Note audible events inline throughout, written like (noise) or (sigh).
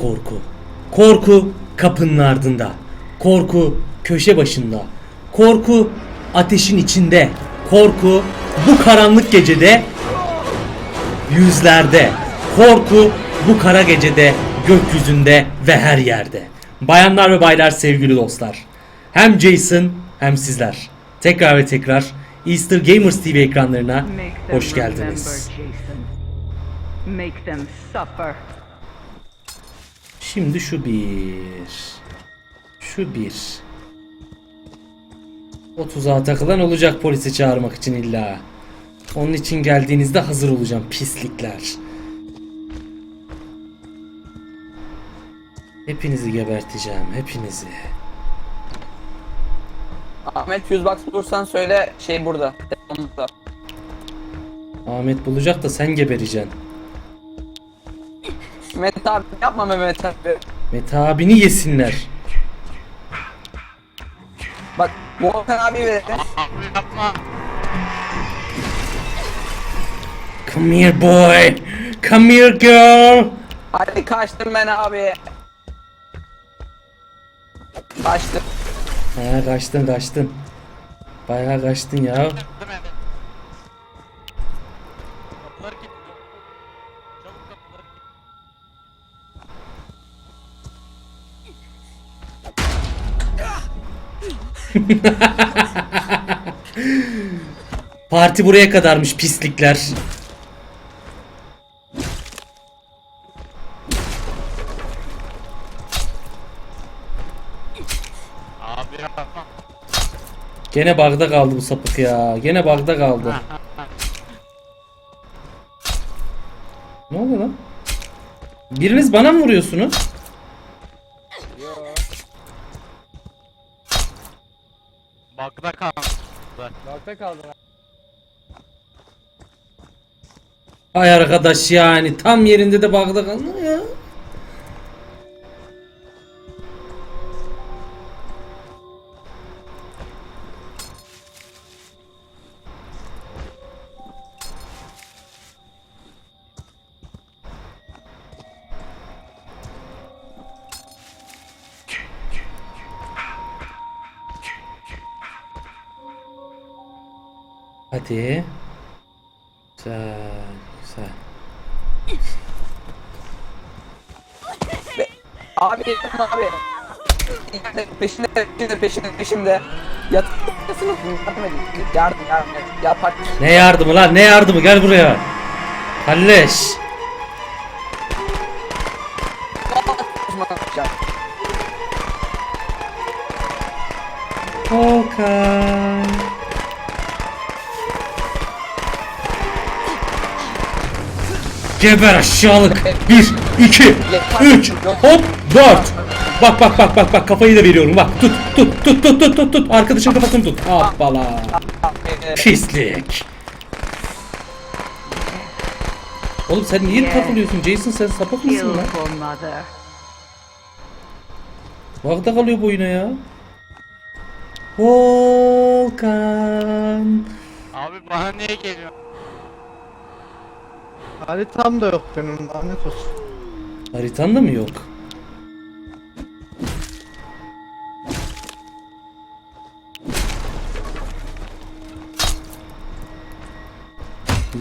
korku. Korku kapının ardında. Korku köşe başında. Korku ateşin içinde. Korku bu karanlık gecede yüzlerde. Korku bu kara gecede gökyüzünde ve her yerde. Bayanlar ve baylar sevgili dostlar. Hem Jason hem sizler. Tekrar ve tekrar Easter Gamers TV ekranlarına hoş geldiniz. Make them suffer. Şimdi şu bir. Şu bir. O tuzağa takılan olacak polisi çağırmak için illa. Onun için geldiğinizde hazır olacağım pislikler. Hepinizi geberteceğim, hepinizi. Ahmet Fusebox bulursan söyle şey burada. Ahmet bulacak da sen gebereceksin. Abi yapma Mehmet abi. Mete abini yesinler. Bak Volkan abi verelim. Come here boy. Come here girl. Hadi kaçtım ben abi. Kaçtım. Ha kaçtın kaçtın. Bayağı kaçtın ya. Kapılar kilitli. (laughs) Parti buraya kadarmış pislikler. Abi yapma. Gene bug'da kaldı bu sapık ya. Gene bug'da kaldı. ne oluyor lan? Biriniz bana mı vuruyorsunuz? Bug'da kaldı. Bakta kaldı. Ay arkadaş yani tam yerinde de bug'da kaldı Hadi. Güzel, güzel. Abi yapma abi. Peşinde peşinde peşinde peşinde. Yat. Yardım edin. Yardım yardım. Yapar. Ne yardımı lan ne yardımı gel buraya. Kalleş. Volkan. Geber aşağılık. 1, 2, 3, hop 4. Bak bak bak bak bak kafayı da veriyorum bak tut tut tut tut tut tut tut arkadaşın kafasını tut. Hoppala. Pislik. Oğlum sen niye takılıyorsun Jason sen sapık mısın lan? Vakta kalıyor bu oyuna ya. Volkan. Abi bana niye geliyor? Haritam da yok benim lanet olsun. Haritan da mı yok?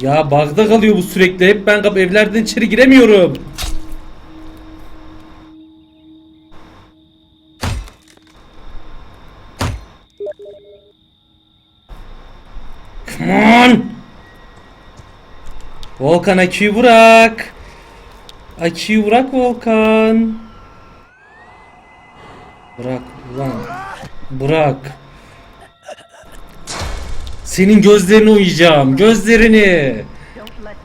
Ya bug'da kalıyor bu sürekli. Hep ben kap evlerden içeri giremiyorum. Volkan IQ'yu bırak. IQ'yu bırak Volkan. Bırak ulan. Bırak. Senin gözlerini uyuyacağım. Gözlerini.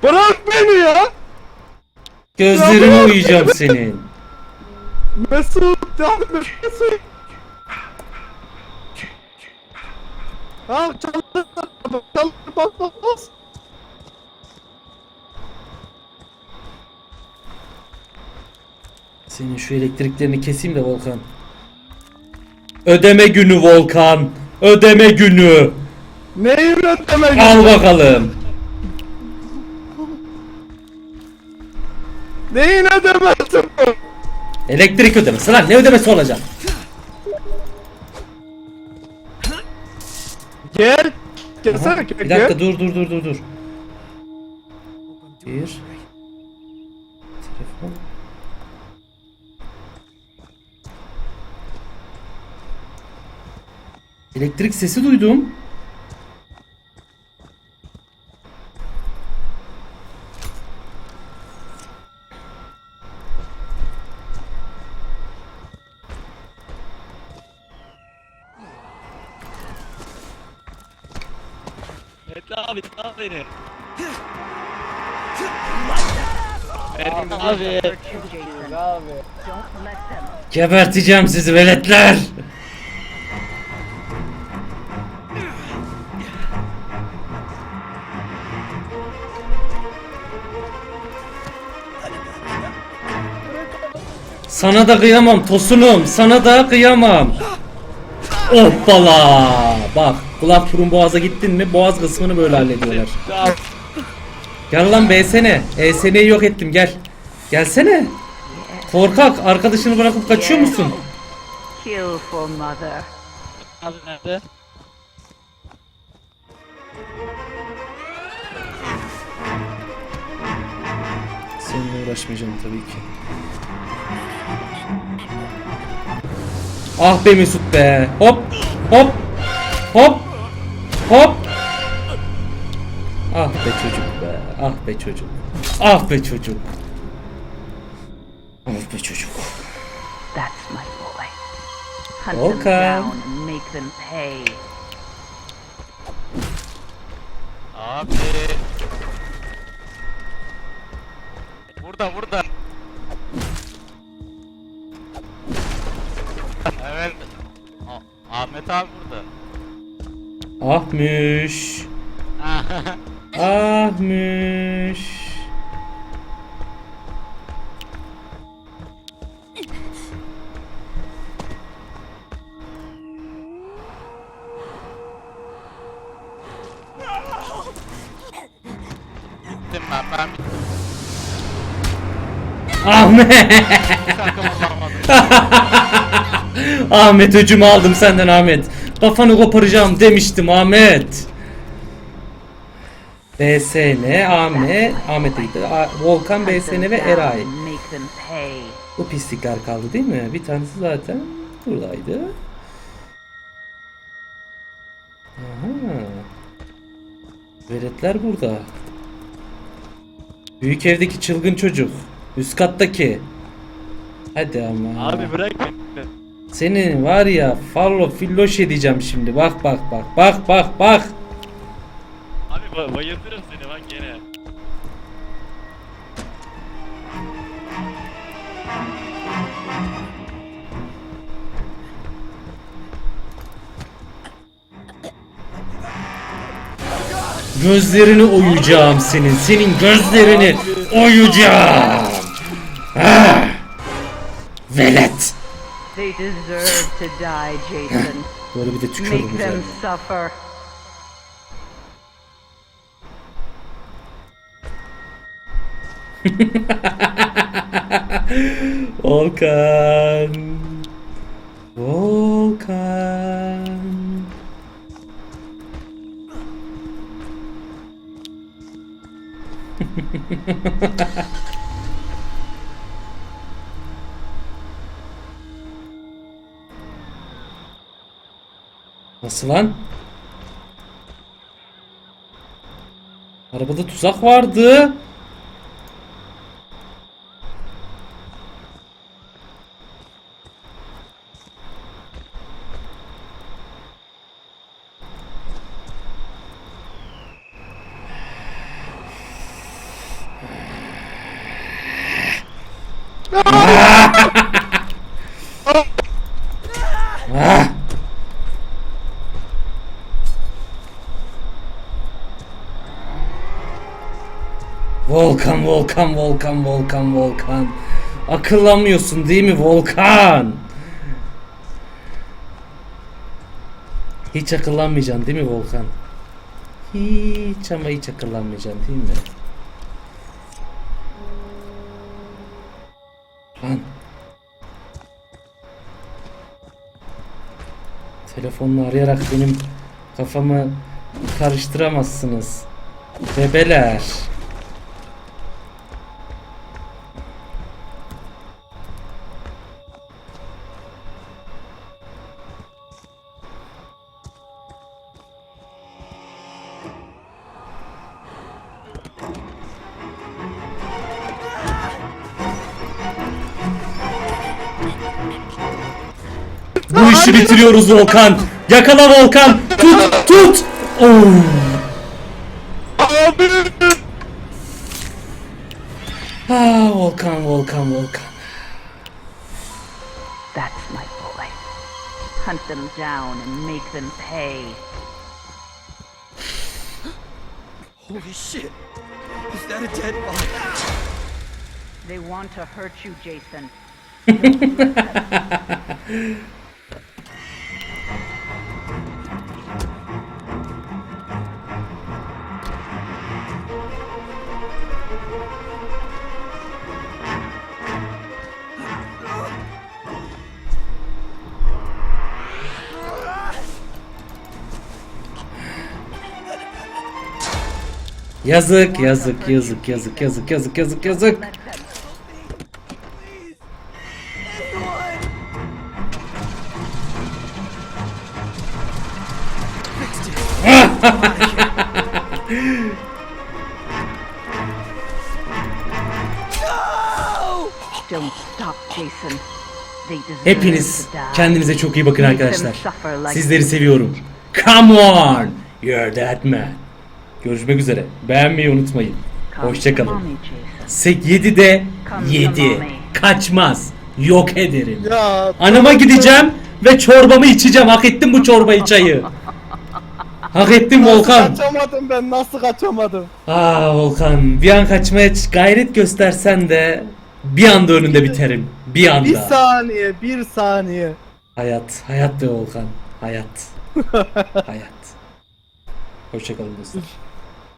Bırak beni ya! Gözlerini uyuyacağım senin. Mesut yardım Mesut! Al çaldır çaldır bas bas bas! Senin şu elektriklerini keseyim de Volkan. Ödeme günü Volkan. Ödeme günü. Neyi üretmeme Al bakalım. Neyin ödemesi bu? Elektrik ödemesi lan ne ödemesi olacak? Gel. Gelsene Aha, gel. bir dakika gel. dur dur dur dur dur. Bir. Elektrik sesi duydum. Bekle abi sağ beni. Abi. Abi. Geberteceğim sizi veletler. Sana da kıyamam tosunum. Sana da kıyamam. Hoppala. Bak kulak burun boğaza gittin mi boğaz kısmını böyle hallediyorlar. Gel lan BSN. ESN'yi yok ettim gel. Gelsene. Korkak arkadaşını bırakıp kaçıyor musun? Kill for mother. Abi nerede? Seninle uğraşmayacağım tabii ki. Ah be Mesut be. Hop hop hop hop. Ah be çocuk be. Ah be çocuk. Ah be çocuk. Ah be çocuk. That's my boy. Hunt Okay. them down and make them pay. Abi. Burada burada. Ahmet abi burada. Ahmış. (laughs) Ahmış. Bittim ben ben bittim. Ahmet. Olamadım. (laughs) Ahmet öcümü aldım senden Ahmet. Kafanı koparacağım demiştim Ahmet. BSN, Ahmet, Ahmet'eydi. A- Volkan, BSN ve Eray. Bu pislikler kaldı değil mi? Bir tanesi zaten buradaydı. Aha. Veletler burada. Büyük evdeki çılgın çocuk. Üst kattaki. Hadi ama. Abi bırak beni. Senin var ya fallo filloş edeceğim şimdi. Bak bak bak. Bak bak bak. Abi ba- bayıltırım seni bak gene. Gözlerini oyacağım senin. Senin gözlerini oyacağım. Ah! Velet. They deserve to die, Jason. Böyle bir de tükürdüm Make üzerine. them suffer. (laughs) Volkan. Volkan. (laughs) Nasıl lan? Arabada tuzak vardı. Ah! Volkan, Volkan, Volkan, Volkan, Volkan. Akıllanmıyorsun değil mi Volkan? Hiç akıllanmayacaksın değil mi Volkan? Hiç ama hiç akıllanmayacaksın değil mi? Lan. Telefonla arayarak benim kafamı karıştıramazsınız. Bebeler. İşi bitiriyoruz Volkan. Yakala Volkan. Tut tut. Oo. Abi. Ah, Volkan Volkan Volkan. That's my boy. Hunt them down and make them pay. Holy shit! Is that a dead body? They want to hurt you, Jason. (laughs) Yazık yazık yazık yazık yazık yazık yazık yazık. Hepiniz kendinize çok iyi bakın arkadaşlar. Sizleri seviyorum. Come on. You're that man. Görüşmek üzere. Beğenmeyi unutmayın. Hoşçakalın. mommy, Jason. Sek 7 de Come to 7. mommy. Kaçmaz. Yok ederim. Ya. Anama gideceğim ve çorbamı içeceğim. Hak ettim bu çorbayı çayı. Hak ettim Nasıl Volkan. kaçamadım ben nasıl kaçamadım? Aa Volkan bir an kaçmaya gayret göstersen de bir anda önünde biterim. Bir Bir anda. saniye bir saniye. Hayat, hayat be Volkan. Hayat. (laughs) hayat. Hoşçakalın dostlar.